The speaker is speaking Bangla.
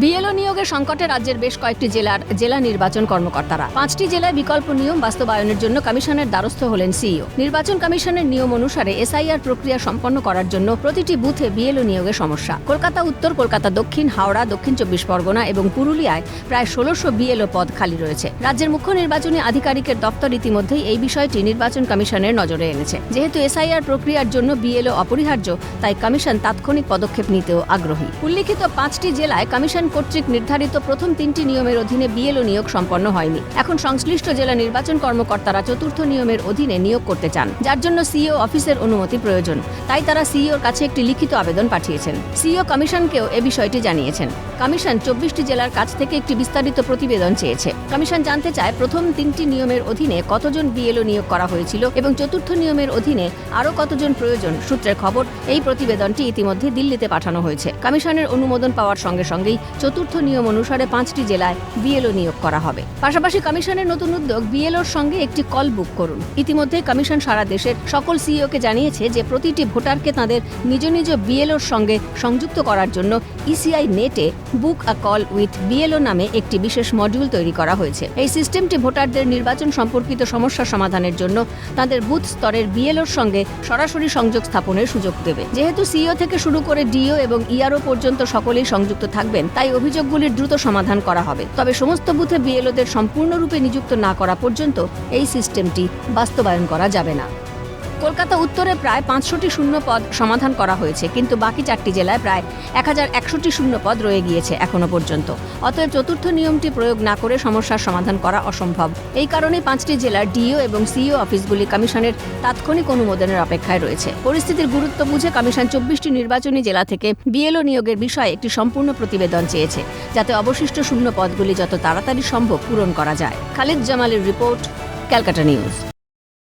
বিএলও নিয়োগের সংকটে রাজ্যের বেশ কয়েকটি জেলার জেলা নির্বাচন কর্মকর্তারা। পাঁচটি জেলায় বিকল্প নিয়ম বাস্তবায়নের জন্য কমিশনের দ্বারস্থ হলেন সিইও। নির্বাচন কমিশনের নিয়ম অনুসারে এসআইআর প্রক্রিয়া সম্পন্ন করার জন্য প্রতিটি বুথে বিএলও নিয়োগের সমস্যা। কলকাতা উত্তর, কলকাতা দক্ষিণ, হাওড়া, দক্ষিণ চব্বিশ পরগনা এবং পুরুলিয়ায় প্রায় ষোলোশো বিএলও পদ খালি রয়েছে। রাজ্যের মুখ্য নির্বাচনী আধিকারিকের দপ্তর ইতিমধ্যেই এই বিষয়টি নির্বাচন কমিশনের নজরে এনেছে। যেহেতু এসআইআর প্রক্রিয়ার জন্য বিএলও অপরিহার্য, তাই কমিশন তাৎক্ষণিক পদক্ষেপ নিতেও আগ্রহী। উল্লিখিত পাঁচটি জেলায় কমিশন কর্তৃক নির্ধারিত প্রথম তিনটি নিয়মের অধীনে বিএলও নিয়োগ সম্পন্ন হয়নি। এখন সংশ্লিষ্ট জেলা নির্বাচন কর্মকর্তারা চতুর্থ নিয়মের অধীনে নিয়োগ করতে চান, যার জন্য সিইও অফিসের অনুমতি প্রয়োজন। তাই তারা সিইওর কাছে একটি লিখিত আবেদন পাঠিয়েছেন। সিইও কমিশনকেও এ বিষয়টি জানিয়েছেন। কমিশন চব্বিশটি জেলার কাছ থেকে একটি বিস্তারিত প্রতিবেদন চেয়েছে। কমিশন জানতে চায়, প্রথম তিনটি নিয়মের অধীনে কতজন বিএলও নিয়োগ করা হয়েছিল এবং চতুর্থ নিয়মের অধীনে আরও কতজন প্রয়োজন সূত্রের খবর, এই প্রতিবেদনটি ইতিমধ্যে দিল্লিতে পাঠানো হয়েছে। কমিশনের অনুমোদন পাওয়ার সঙ্গে সঙ্গেই চতুর্থ নিয়ম অনুসারে পাঁচটি জেলায় বিএলও নিয়োগ করা হবে। পাশাপাশি কমিশনের নতুন উদ্যোগ বিএলওর সঙ্গে একটি কল বুক করুন। ইতিমধ্যে কমিশন সারা দেশের সকল সিইওকে জানিয়েছে যে প্রতিটি ভোটারকে তাদের নিজ নিজ বিএলওর সঙ্গে সংযুক্ত করার জন্য ইসিআই নেটে book a call with BLO নামে একটি বিশেষ মডিউল তৈরি করা হয়েছে। এই সিস্টেমটি ভোটারদের নির্বাচন সম্পর্কিত সমস্যা সমাধানের জন্য তাদের বুথ স্তরের বিএলওর সঙ্গে সরাসরি সংযোগ স্থাপনের সুযোগ দেবে। যেহেতু সিইও থেকে শুরু করে ডিও এবং ইআরও পর্যন্ত সকলেই সংযুক্ত থাকবেন তাই অভিযোগগুলির দ্রুত সমাধান করা হবে। তবে সমস্ত বুথে বিএলওদের সম্পূর্ণরূপে নিযুক্ত না করা পর্যন্ত এই সিস্টেমটি বাস্তবায়ন করা যাবে না। কলকাতা উত্তরে প্রায় পাঁচশোটি শূন্য পদ সমাধান করা হয়েছে, কিন্তু বাকি চারটি জেলায় প্রায় এক হাজার একশোটি শূন্য পদ রয়ে গিয়েছে এখনও পর্যন্ত। অতএব চতুর্থ নিয়মটি প্রয়োগ না করে সমস্যার সমাধান করা অসম্ভব। এই কারণে পাঁচটি জেলার ডিও এবং সিইও অফিসগুলি কমিশনের তাৎক্ষণিক অনুমোদনের অপেক্ষায় রয়েছে। পরিস্থিতির গুরুত্ব বুঝে কমিশন চব্বিশটি নির্বাচনী জেলা থেকে বিএলও নিয়োগের বিষয়ে একটি সম্পূর্ণ প্রতিবেদন চেয়েছে, যাতে অবশিষ্ট শূন্য পদগুলি যত তাড়াতাড়ি সম্ভব পূরণ করা যায়। খালিদ জামালের রিপোর্ট, ক্যালকাটা নিউজ।